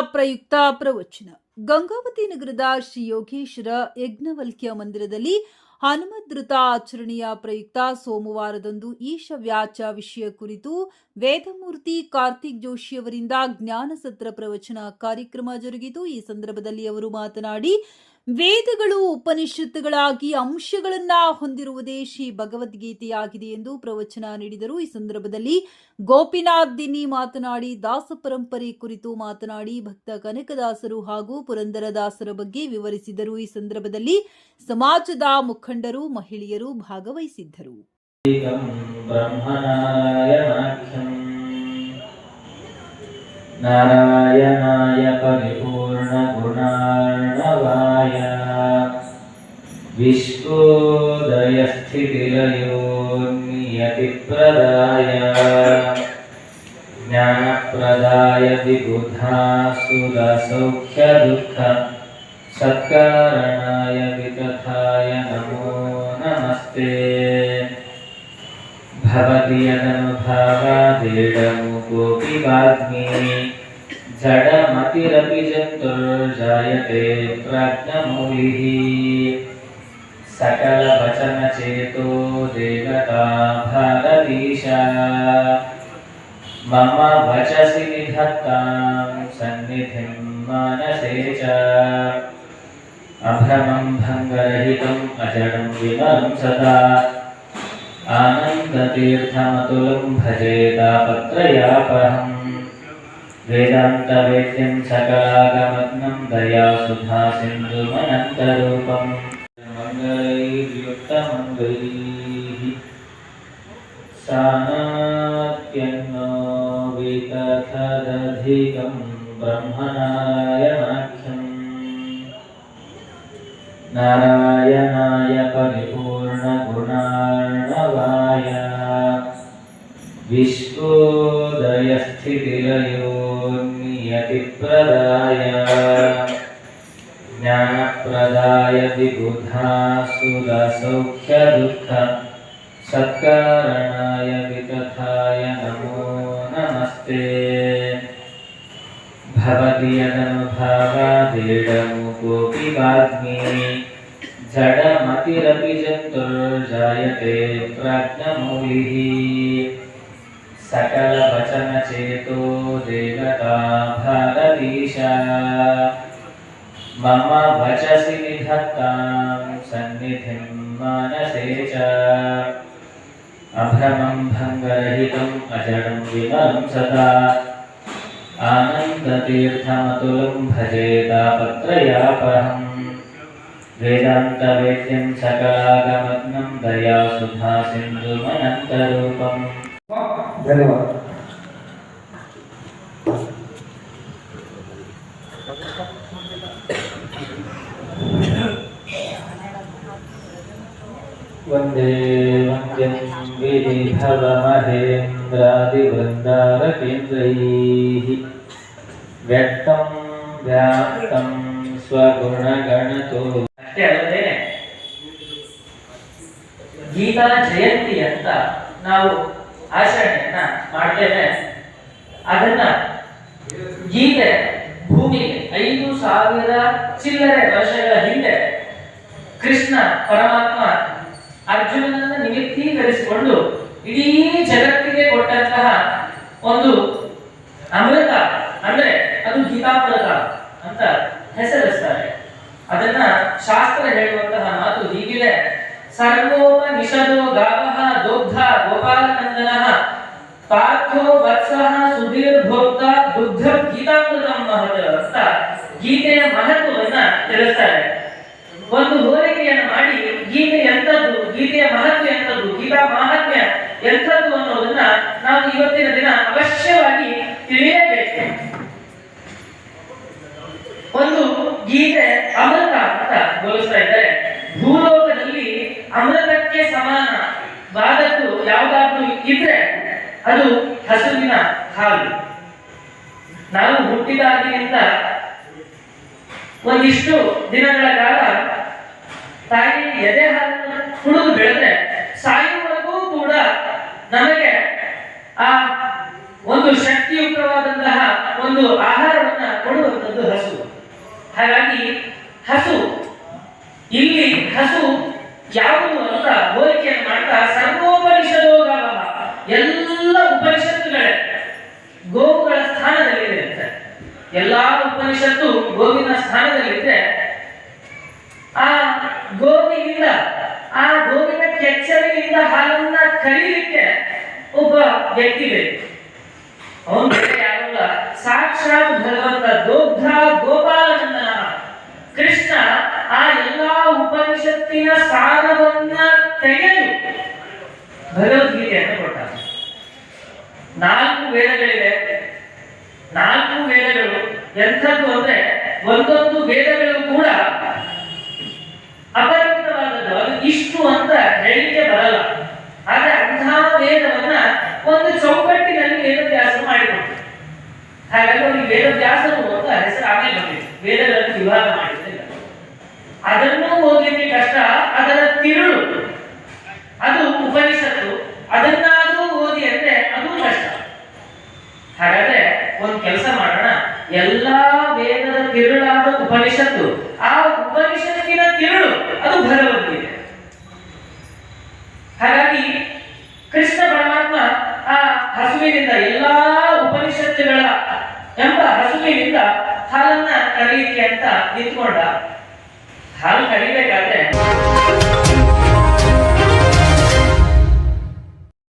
ಪ್ರಯುಕ್ತ ಪ್ರವಚನ. ಗಂಗಾವತಿ ನಗರದ ಶ್ರೀ ಯೋಗೇಶ್ವರ ಯಜ್ಞವಲ್ಕ್ಯ ಮಂದಿರದಲ್ಲಿ ಹನುಮದೃತ ಆಚರಣೆಯ ಪ್ರಯುಕ್ತ ಸೋಮವಾರದಂದು ಈಶವ್ಯಾಚ ವಿಷಯ ಕುರಿತು ವೇದಮೂರ್ತಿ ಕಾರ್ತಿಕ್ ಜೋಶಿ ಅವರಿಂದ ಜ್ಞಾನಸತ್ರ ಪ್ರವಚನ ಕಾರ್ಯಕ್ರಮ ಜರುಗಿತು. ಈ ಸಂದರ್ಭದಲ್ಲಿ ಅವರು ಮಾತನಾಡಿ ವೇದಗಳು, ಉಪನಿಷತ್ತುಗಳಾಗಿ ಅಂಶಗಳನ್ನ ಹೊಂದಿರುವುದೇ ಶ್ರೀ ಭಗವದ್ಗೀತೆಯಾಗಿದೆ ಎಂದು ಪ್ರವಚನ ನೀಡಿದರು. ಈ ಸಂದರ್ಭದಲ್ಲಿ ಗೋಪಿನಾಥ್ ದಿನಿ ಮಾತನಾಡಿ, ದಾಸ ಪರಂಪರೆ ಕುರಿತು ಮಾತನಾಡಿ, ಭಕ್ತ ಕನಕದಾಸರು ಹಾಗೂ ಪುರಂದರದಾಸರ ಬಗ್ಗೆ ವಿವರಿಸಿದರು. ಈ ಸಂದರ್ಭದಲ್ಲಿ ಸಮಾಜದ ಮುಖಂಡರು, ಮಹಿಳೆಯರು ಭಾಗವಹಿಸಿದ್ದರು. ನಾರಾಯಣಾಯ ಪರಿಪೂರ್ಣ ಗುಣ ज्ञानप्रदाय विबुधासुरसौख्यदुःख सत्कारणाय वितथाय नमो नमस्ते। भवति यदनुभावादेडमुकोऽपि वाग्मी। जडमतिरपि जन्तुर्जायते प्राज्ञमौलिः सकलवचनचेतो देवता भारतीशा मम वचसि निधत्तां सन्निधिं मानसे च। अभ्रमं भङ्गरहितम् अजडं विमलं सदा। आनन्दतीर्थमतुलं भजे तापत्रयापहम् वेदान्तवेद्यं सकलागमग्नं दयासुधा सिन्धुमनन्तरूपम्। मङ्गलैर्युक्तमङ्गलैः सानात्यन्नो विकथदधिकं ब्रह्मनारायणाख्यम् नारायणाय परिपूर्णगुणार्णवाय विश्वोदयस्थितिलयोन्नियतिप्रदाय ज्ञानप्रदाय विबुधासुरसौख्यदुःख सत्कारणाय वितथाय नमो नमस्ते। भवदीयदनुभावादीडमुकोऽपि वाग्मी जडमतिरपि जन्तुर्जायते प्राज्ञमौलिः। सकलवचनचेतो देवता भारतीशा। मम वचसि निधत्तां सन्निधिं मानसे च। अभ्रमं भङ्गरहितम् अजडं विमलं सदा। आनन्दतीर्थमतुलं भजे वेदान्तवेद्यं सकलागमग्नं दया धन्यवादः। वन्दे वन्द्यं गिरिभवमहेन्द्रादिवृन्दारकेन्द्रैः व्यक्तं व्याप्तं स्वगुणगणतो ಅಷ್ಟೇ ಅಲ್ಲದೆ ಗೀತಾ ಜಯಂತಿ ಅಂತ ನಾವು ಆಚರಣೆಯನ್ನ ಮಾಡ್ತೇವೆ ಅದನ್ನ ಗೀತೆ ಭೂಮಿಗೆ ಐದು ಸಾವಿರ ಚಿಲ್ಲರೆ ವರ್ಷಗಳ ಹಿಂದೆ ಕೃಷ್ಣ ಪರಮಾತ್ಮ ಅರ್ಜುನನನ್ನ ನಿಮಿತ್ತೀಕರಿಸಿಕೊಂಡು ಇಡೀ ಜಗತ್ತಿಗೆ ಕೊಟ್ಟಂತಹ ಒಂದು ಅಮೃತ, ಅಂದ್ರೆ ಅದು ಗೀತಾಮೃತ ಅಂತ ಹೆಸರಿಸ್ತಾರೆ. ಅದನ್ನ ಶಾಸ್ತ್ರ ಹೇಳುವಂತಹ ಮಾತು ಹೀಗಿದೆ. ಸರ್ವೋಪನಿಷದೋ ಗಾವಃ ದೊಗ್ಧ ಗೋಪಾಲನಂದನ ಪಾರ್ಥೋ ವತ್ಸಃ ಸುಧೀರ್ ಭೋಕ್ತ ದುಗ್ಧ ಗೀತಾಮೃತ ಮಹತ್ವ ಗೀತೆಯ ಮಹತ್ವವನ್ನ ತಿಳಿಸ್ತಾರೆ. ಒಂದು ಹೋಲಿಕೆಯನ್ನು ಮಾಡಿ, ಗೀತೆ ಎಂಥದ್ದು, ಗೀತೆಯ ಮಹತ್ವ ಎಂಥದ್ದು, ಗೀತಾ ಮಹಾತ್ಮ್ಯ ಎಂಥದ್ದು ಅನ್ನೋದನ್ನ ನಾವು ಇವತ್ತಿನ ದಿನ ಅವಶ್ಯವಾಗಿ ತಿಳಿಯಬೇಕು. ಒಂದು ಗೀತೆ ಅಮೃತ ಅಂತ ಹೋಲಿಸ್ತಾ ಇದ್ದಾರೆ. ಭೂಲೋಕದಲ್ಲಿ ಅಮೃತಕ್ಕೆ ಸಮಾನವಾದದ್ದು ಯಾವುದಾದ್ರೂ ಇದ್ರೆ ಅದು ಹಸುವಿನ ಹಾಲು. ನಾವು ಹುಟ್ಟಿದಾಗಿನಿಂದ ಒಂದಿಷ್ಟು ದಿನಗಳ ಕಾಲ ತಾಯಿ ಎದೆ ಹಾಲನ್ನು ಕುಡಿದು ಬೆಳೆದ್ರೆ ಸಾಯುವವರೆಗೂ ಕೂಡ ನಮಗೆ ಆ ಒಂದು ಶಕ್ತಿಯುಕ್ತವಾದಂತಹ ಒಂದು ಆಹಾರವನ್ನ ಕೊಡುವಂಥದ್ದು ಹಸು. ಹಾಗಾಗಿ ಹಸು, ಇಲ್ಲಿ ಹಸು ಯಾವುದು ಅಂತ ಹೋಲಿಕೆಯನ್ನು ಮಾಡ್ತಾ ಸರ್ವೋಪನಿಷದೋಗಾವ ಎಲ್ಲ ಉಪನಿಷತ್ತುಗಳೇ. ಅಂತ ಎಲ್ಲಾ ಉಪನಿಷತ್ತು ಗೋವಿನ ಸ್ಥಾನದಲ್ಲಿದ್ರೆ, ಆ ಗೋವಿನಿಂದ, ಆ ಗೋವಿನ ಕೆಚ್ಚಲಿನಿಂದ ಹಾಲನ್ನ ಕರೀಲಿಕ್ಕೆ ಒಬ್ಬ ವ್ಯಕ್ತಿ ಬೇಕು. ಅವನು ಬೇರೆ ಯಾರಲ್ಲ, ಸಾಕ್ಷಾತ್ ಭಗವಂತ ದೋಗ್ಧ ಗೋಪಾಲನಂದನ ಕೃಷ್ಣ ಆ ಎಲ್ಲಾ ಉಪನಿಷತ್ತಿನ ಸಾರವನ್ನ ತೆಗೆದು ಭಗವದ್ಗೀತೆಯನ್ನು ಕೊಟ್ಟ. ನಾಲ್ಕು ವೇದಗಳಿವೆ. ನಾಲ್ಕು ವೇದಗಳು ಎಂಥದ್ದು ಅಂದ್ರೆ ಒಂದೊಂದು ವೇದಗಳು ಕೂಡ ಅಪರಿಮಿತವಾದದ್ದು. ಅದು ಇಷ್ಟು ಅಂತ ಹೇಳಿಕೆ ಬರಲ್ಲ. ಆದ್ರೆ ಅಂತಹ ವೇದವನ್ನ ಒಂದು ಚೌಕಟ್ಟಿನಲ್ಲಿ ವೇದವ್ಯಾಸರು ಮಾಡಿಕೊಟ್ರು ಹಾಗಾಗಿ ಅವರಿಗೆ ವೇದವ್ಯಾಸರು ಅಂತ ಹೆಸರು ಆಮೇಲೆ ಬಂದಿದೆ. ವೇದಗಳನ್ನು ವಿಭಾಗ ಮಾಡಿದ್ರೆ. ಅದನ್ನು ಓದಲಿಕ್ಕೆ ಕಷ್ಟ, ಅದರ ತಿರುಳು. ಅದು ಉಪನಿಷತ್ತು. ಅದನ್ನಾದರೂ ಓದಿ ಅಂದ್ರೆ ಅದು ಕಷ್ಟ. ಹಾಗಾದ್ರೆ ಒಂದು ಕೆಲಸ ಮಾಡೋಣ. ಎಲ್ಲಾ ವೇದದ ತಿರುಳಾದ ಉಪನಿಷತ್ತು. ಆ ಉಪನಿಷತ್ತಿನ ತಿರುಳು ಅದು ಭಗವದ್ಗೀತೆ